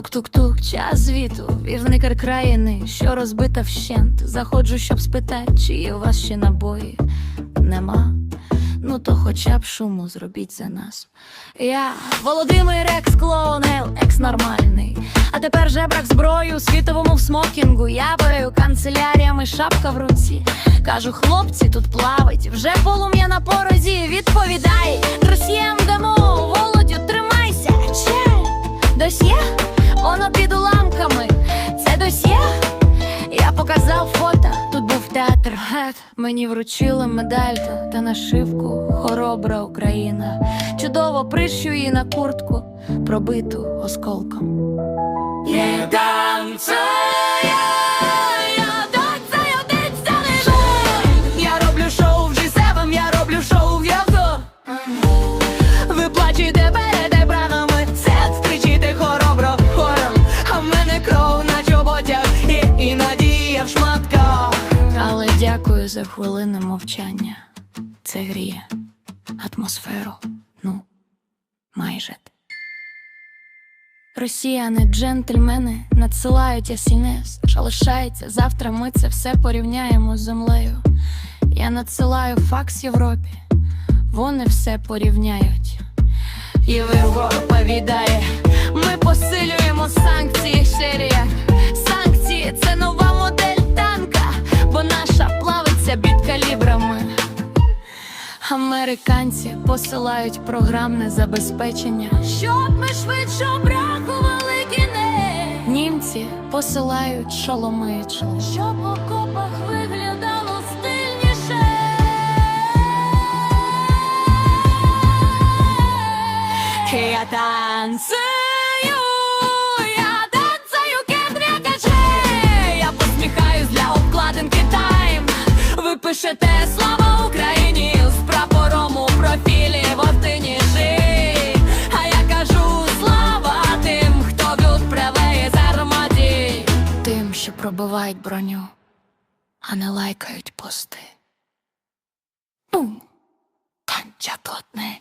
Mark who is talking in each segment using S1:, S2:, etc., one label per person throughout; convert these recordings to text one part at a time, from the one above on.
S1: Тук-тук-тук, час звіту, вірникар країни, що розбита вщент. Заходжу, щоб спитати, чи є у вас ще набої. Нема. Ну то хоча б шуму зробіть за нас. Я Володимир екс клоунел, екс нормальний. А тепер жебрак зброю світовому в смокінгу. Я бою канцеляріями, шапка в руці. Кажу, хлопці, тут плавать, вже полум'я на порозі. Відповідай, показав фото, тут був театр гет. Мені вручили медаль та- нашивку. Хоробра Україна. Чудово прищу її на куртку, пробиту осколком. Не танцює, за хвилини мовчання. Це гріє атмосферу. Ну, майже. Росіяни, джентльмени надсилають смс, що лишається завтра. Ми це все порівняємо з землею. Я надсилаю факс Європі, вони все порівняють. Європа повідає, ми посилюємо санкції. Санкції Американці посилають програмне забезпечення, щоб ми швидше обрахували кінець. Німці посилають шоломи, щоб в окопах виглядало стильніше. Я танцюю, я танцюю, кедря каче. Я посміхаюсь для обкладинки тайм. Ви пишете слава що пробивають броню, а не лайкають пости. Бум! Танчатотне.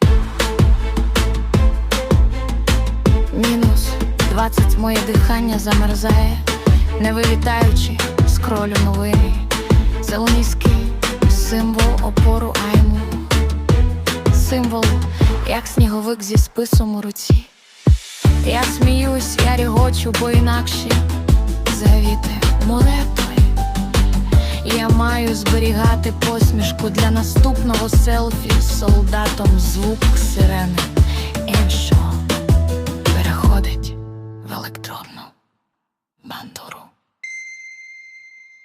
S1: Мінус 20 моє дихання замерзає, не вилітаючи, скролю новини. Зеленіський символ опору айму. Символ, як сніговик зі списом у руці. Я сміюсь, я рігочу, бо інакше завіти молитви. Я маю зберігати посмішку для наступного селфі з солдатом звук сирени іншого переходить в електронну бандуру.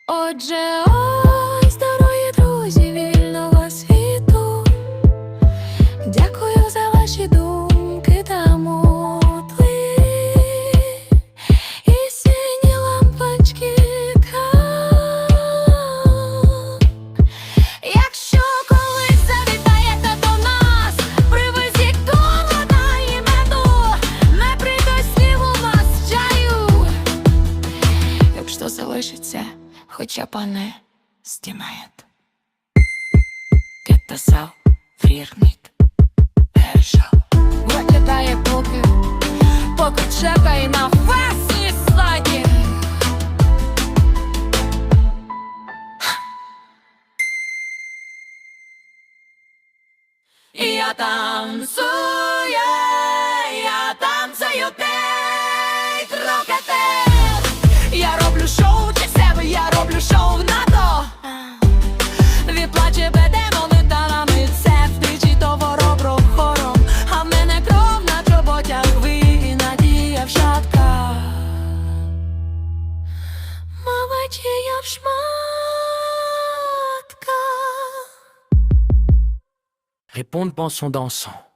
S1: Отже, ось дорогі друзі вільного світу. Дякую за ваші думки не стімає. Кетасав, фрірнит, перша. Виглядає поки, поки чекає на фасі стаді. Я танцюю, Répondent
S2: en son dansant.